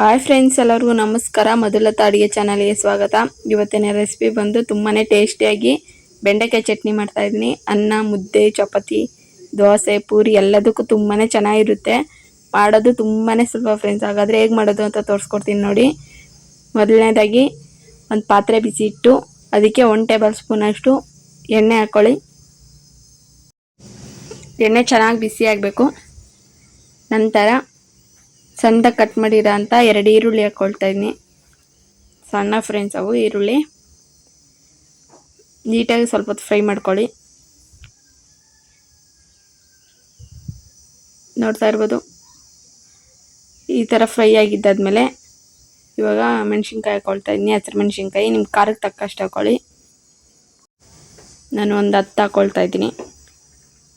Hi friends ಎಲ್ಲರಿಗೂ ನಮಸ್ಕಾರ. ಮೊದಲ ಅಡುಗೆ ಚಾನಲ್ಗೆ ಸ್ವಾಗತ. ಇವತ್ತಿನ ರೆಸಿಪಿ ಬಂದು ತುಂಬಾ ಟೇಸ್ಟಿಯಾಗಿ ಬೆಂಡೆಕಾಯಿ ಚಟ್ನಿ ಮಾಡ್ತಾಯಿದ್ದೀನಿ ಅನ್ನ, ಮುದ್ದೆ, ಚಪಾತಿ, ದೋಸೆ, ಪೂರಿ ಎಲ್ಲದಕ್ಕೂ ತುಂಬಾ ಚೆನ್ನಾಗಿರುತ್ತೆ. ಮಾಡೋದು ತುಂಬಾ ಸುಲಭ ಫ್ರೆಂಡ್ಸ್ ಹಾಗಾದರೆ ಹೇಗೆ ಮಾಡೋದು ಅಂತ ತೋರಿಸ್ಕೊಡ್ತೀನಿ ನೋಡಿ. ಮೊದಲನೇದಾಗಿ ಒಂದು ಪಾತ್ರೆ ಬಿಸಿ ಇಟ್ಟು, ಅದಕ್ಕೆ ಒನ್ ಟೇಬಲ್ ಸ್ಪೂನ್ ಅಷ್ಟು ಎಣ್ಣೆ ಹಾಕ್ಕೊಳ್ಳಿ ಎಣ್ಣೆ ಚೆನ್ನಾಗಿ ಬಿಸಿ ಆಗಬೇಕು. ನಂತರ ಸಣ್ಣದಾಗಿ ಕಟ್ ಮಾಡಿರೋ ಅಂತ ಎರಡು ಈರುಳ್ಳಿ ಹಾಕ್ಕೊಳ್ತಾ ಇದ್ದೀನಿ ಸಣ್ಣ ಫ್ರೆಂಡ್ಸ್ ಅವು, ಈರುಳ್ಳಿ. ನೀಟಾಗಿ ಸ್ವಲ್ಪ ಹೊತ್ತು ಫ್ರೈ ಮಾಡ್ಕೊಳ್ಳಿ. ನೋಡ್ತಾ ಇರ್ಬೋದು. ಈ ಥರ ಫ್ರೈ ಆಗಿದ್ದಾದ್ಮೇಲೆ ಇವಾಗ ಮೆಣಸಿನ್ಕಾಯಿ ಹಾಕ್ಕೊಳ್ತಾ ಇದ್ದೀನಿ ಹಸಿರು ಮೆಣಸಿನ್ಕಾಯಿ. ನಿಮ್ಮ ಖಾರಕ್ಕೆ ತಕ್ಕಷ್ಟು ಹಾಕ್ಕೊಳ್ಳಿ ನಾನು ಒಂದು ಹತ್ತು ಹಾಕ್ಕೊಳ್ತಾ ಇದ್ದೀನಿ.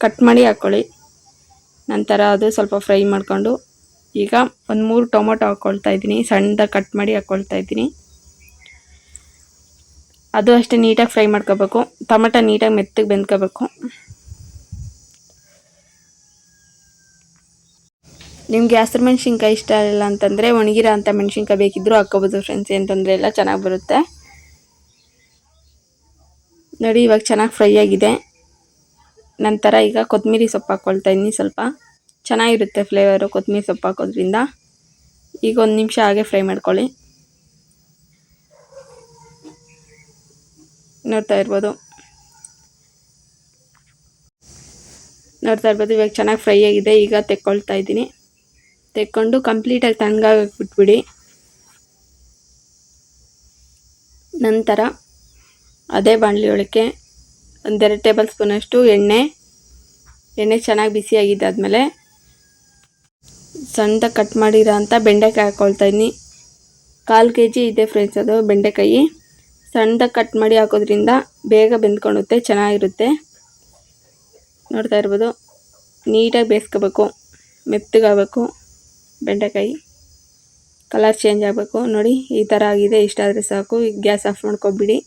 ಕಟ್ ಮಾಡಿ ಹಾಕ್ಕೊಳ್ಳಿ ನಂತರ ಅದು ಸ್ವಲ್ಪ ಫ್ರೈ ಮಾಡಿಕೊಂಡು ಈಗ ಒಂದು ಮೂರು ಟೊಮೊಟೊ ಹಾಕ್ಕೊಳ್ತಾ ಇದ್ದೀನಿ. ಸಣ್ಣದಾಗಿ ಕಟ್ ಮಾಡಿ ಹಾಕ್ಕೊಳ್ತಾ ಇದ್ದೀನಿ. ಅದು ಅಷ್ಟೇ ನೀಟಾಗಿ ಫ್ರೈ ಮಾಡ್ಕೋಬೇಕು. ಟೊಮೊಟೊ ನೀಟಾಗಿ ಮೆತ್ತಗೆ ಬೆಂದ್ಕೋಬೇಕು. ನಿಮಗೆ ಹಸಿರು ಮೆಣಸಿನ್ಕಾಯಿ ಇಷ್ಟ ಇಲ್ಲ ಅಂತಂದರೆ ಒಣಗಿರೋ ಅಂಥ ಮೆಣಸಿನ್ಕಾಯಿ ಬೇಕಿದ್ದರೂ ಹಾಕ್ಕೋಬೋದು ಫ್ರೆಂಡ್ಸ್ ಏನು ತೊಂದರೆ ಇಲ್ಲ, ಚೆನ್ನಾಗಿ ಬರುತ್ತೆ. ನೋಡಿ ಇವಾಗ ಚೆನ್ನಾಗಿ ಫ್ರೈ ಆಗಿದೆ. ನಂತರ ಈಗ ಕೊತ್ತಂಬರಿ ಸೊಪ್ಪು ಹಾಕ್ಕೊಳ್ತಾ ಇದ್ದೀನಿ ಸ್ವಲ್ಪ. ಚೆನ್ನಾಗಿರುತ್ತೆ ಫ್ಲೇವರು ಕೊತ್ತಂಬರಿ ಸೊಪ್ಪು ಹಾಕೋದ್ರಿಂದ. ಈಗ ಒಂದು ನಿಮಿಷ ಹಾಗೆ ಫ್ರೈ ಮಾಡ್ಕೊಳ್ಳಿ. ನೋಡ್ತಾ ಇರ್ಬೋದು. ನೋಡ್ತಾ ಇರ್ಬೋದು, ಇವಾಗ ಚೆನ್ನಾಗಿ ಫ್ರೈ ಆಗಿದೆ. ಈಗ ತೆಕ್ಕೊಳ್ತಾ ಇದ್ದೀನಿ. ತೆಕ್ಕೊಂಡು ಕಂಪ್ಲೀಟಾಗಿ ತಣ್ಣಗಾಗಿ ಬಿಟ್ಬಿಡಿ. ನಂತರ ಅದೇ ಬಾಣಲಿ ಒಳಕ್ಕೆ ಒಂದೆರಡು ಟೇಬಲ್ ಸ್ಪೂನಷ್ಟು ಎಣ್ಣೆ. ಎಣ್ಣೆ ಚೆನ್ನಾಗಿ ಬಿಸಿಯಾಗಿದ್ದಾದಮೇಲೆ ಸಣ್ಣದಾಗಿ ಕಟ್ ಮಾಡಿರೋ ಅಂಥ ಬೆಂಡೆಕಾಯಿ ಹಾಕ್ಕೊಳ್ತಾ ಇದ್ದೀನಿ. ಕಾಲು ಕೆ ಜಿ ಇದೆ ಫ್ರೆಂಡ್ಸ್ ಅದು ಬೆಂಡೆಕಾಯಿ. ಸಣ್ಣದಾಗಿ ಕಟ್ ಮಾಡಿ ಹಾಕೋದ್ರಿಂದ ಬೇಗ ಬೆಂದ್ಕೊಳುತ್ತೆ ಚೆನ್ನಾಗಿರುತ್ತೆ. ನೋಡ್ತಾ ಇರ್ಬೋದು. ನೀಟಾಗಿ ಬೇಯಿಸ್ಕೋಬೇಕು, ಮೆತ್ತಗಾಗಬೇಕು ಬೆಂಡೆಕಾಯಿ. ಕಲರ್ ಚೇಂಜ್ ಆಗಬೇಕು. ನೋಡಿ, ಈ ಥರ ಆಗಿದೆ. ಇಷ್ಟ ಆದರೆ ಸಾಕು. ಈಗ ಗ್ಯಾಸ್ ಆಫ್ ಮಾಡ್ಕೊಬಿಡಿ.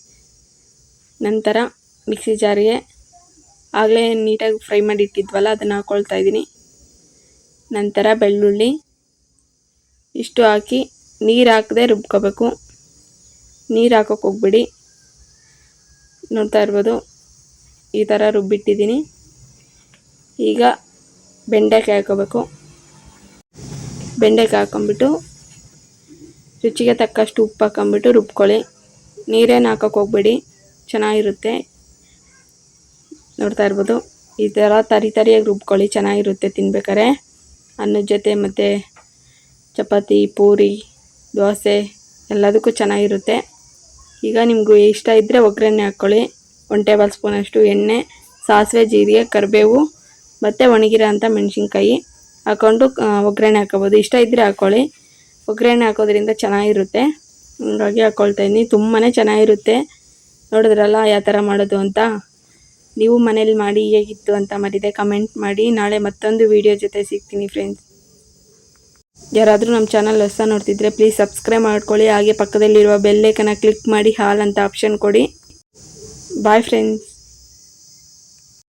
ನಂತರ ಮಿಕ್ಸಿ ಜಾರಿಗೆ ಆಗಲೇ ನೀಟಾಗಿ ಫ್ರೈ ಮಾಡಿ ಇಟ್ಟಿದ್ವಲ್ಲ, ಅದನ್ನು ಹಾಕ್ಕೊಳ್ತಾ ಇದ್ದೀನಿ. ನಂತರ ಬೆಳ್ಳುಳ್ಳಿ ಇಷ್ಟು ಹಾಕಿ ನೀರು ಹಾಕದೆ ರುಬ್ಕೋಬೇಕು. ನೀರು ಹಾಕೋಕೆ ಹೋಗ್ಬಿಡಿ. ನೋಡ್ತಾ ಇರ್ಬೋದು ಈ ಥರ ರುಬ್ಬಿಟ್ಟಿದ್ದೀನಿ. ಈಗ ಬೆಂಡೆಕಾಯಿ ಹಾಕೋಬೇಕು. ಬೆಂಡೆಕಾಯಿ ಹಾಕೊಂಬಿಟ್ಟು ರುಚಿಗೆ ತಕ್ಕಷ್ಟು ಉಪ್ಪು ಹಾಕೊಂಬಿಟ್ಟು ರುಬ್ಕೊಳ್ಳಿ. ನೀರೇನು ಹಾಕೋಕೆ ಹೋಗ್ಬೇಡಿ. ಚೆನ್ನಾಗಿರುತ್ತೆ. ನೋಡ್ತಾ ಇರ್ಬೋದು. ಈ ಥರ ತರಿ ತರಿಯಾಗಿ ರುಬ್ಕೊಳ್ಳಿ. ಚೆನ್ನಾಗಿರುತ್ತೆ ತಿನ್ಬೇಕಾರೆ. ಅನ್ನದ ಜೊತೆ ಮತ್ತು ಚಪಾತಿ, ಪೂರಿ, ದೋಸೆ ಎಲ್ಲದಕ್ಕೂ ಚೆನ್ನಾಗಿರುತ್ತೆ. ಈಗ ನಿಮಗೂ ಇಷ್ಟ ಇದ್ದರೆ ಒಗ್ಗರಣೆ ಹಾಕ್ಕೊಳ್ಳಿ ಒನ್ ಟೇಬಲ್ ಸ್ಪೂನಷ್ಟು ಎಣ್ಣೆ, ಸಾಸಿವೆ, ಜೀರಿಗೆ, ಕರಿಬೇವು, ಮತ್ತು ಒಣಗಿರೋ ಅಂಥ ಮೆಣಸಿನ್ಕಾಯಿ ಹಾಕ್ಕೊಂಡು ಒಗ್ಗರಣೆ ಹಾಕೋಬೋದು ಇಷ್ಟ ಇದ್ದರೆ ಹಾಕ್ಕೊಳ್ಳಿ ಒಗ್ಗರಣೆ ಹಾಕೋದ್ರಿಂದ ಚೆನ್ನಾಗಿರುತ್ತೆ. ಹಾಗಾಗಿ ಹಾಕ್ಕೊಳ್ತಾ ಇದ್ದೀನಿ ತುಂಬಾ ಚೆನ್ನಾಗಿರುತ್ತೆ. ನೋಡಿದ್ರಲ್ಲ, ಯಾವ ಥರ ಮಾಡೋದು ಅಂತ. ನೀವು ಮನೇಲಿ ಮಾಡಿ ಹೇಗಿತ್ತು ಅಂತ ಮರಿದೆ ಕಮೆಂಟ್ ಮಾಡಿ. ನಾಳೆ ಮತ್ತೊಂದು ವಿಡಿಯೋ ಜೊತೆ ಸಿಗ್ತೀನಿ ಫ್ರೆಂಡ್ಸ್ ಯಾರಾದರೂ ನಮ್ಮ ಚಾನಲ್ ಹೊಸ ನೋಡ್ತಿದ್ರೆ ಪ್ಲೀಸ್ ಸಬ್ಸ್ಕ್ರೈಬ್ ಮಾಡ್ಕೊಳ್ಳಿ. ಹಾಗೆ ಪಕ್ಕದಲ್ಲಿರುವ ಬೆಲ್ಲೇಕನ ಕ್ಲಿಕ್ ಮಾಡಿ, ಹಾಲ್ ಅಂತ ಆಪ್ಷನ್ ಕೊಡಿ. Bye friends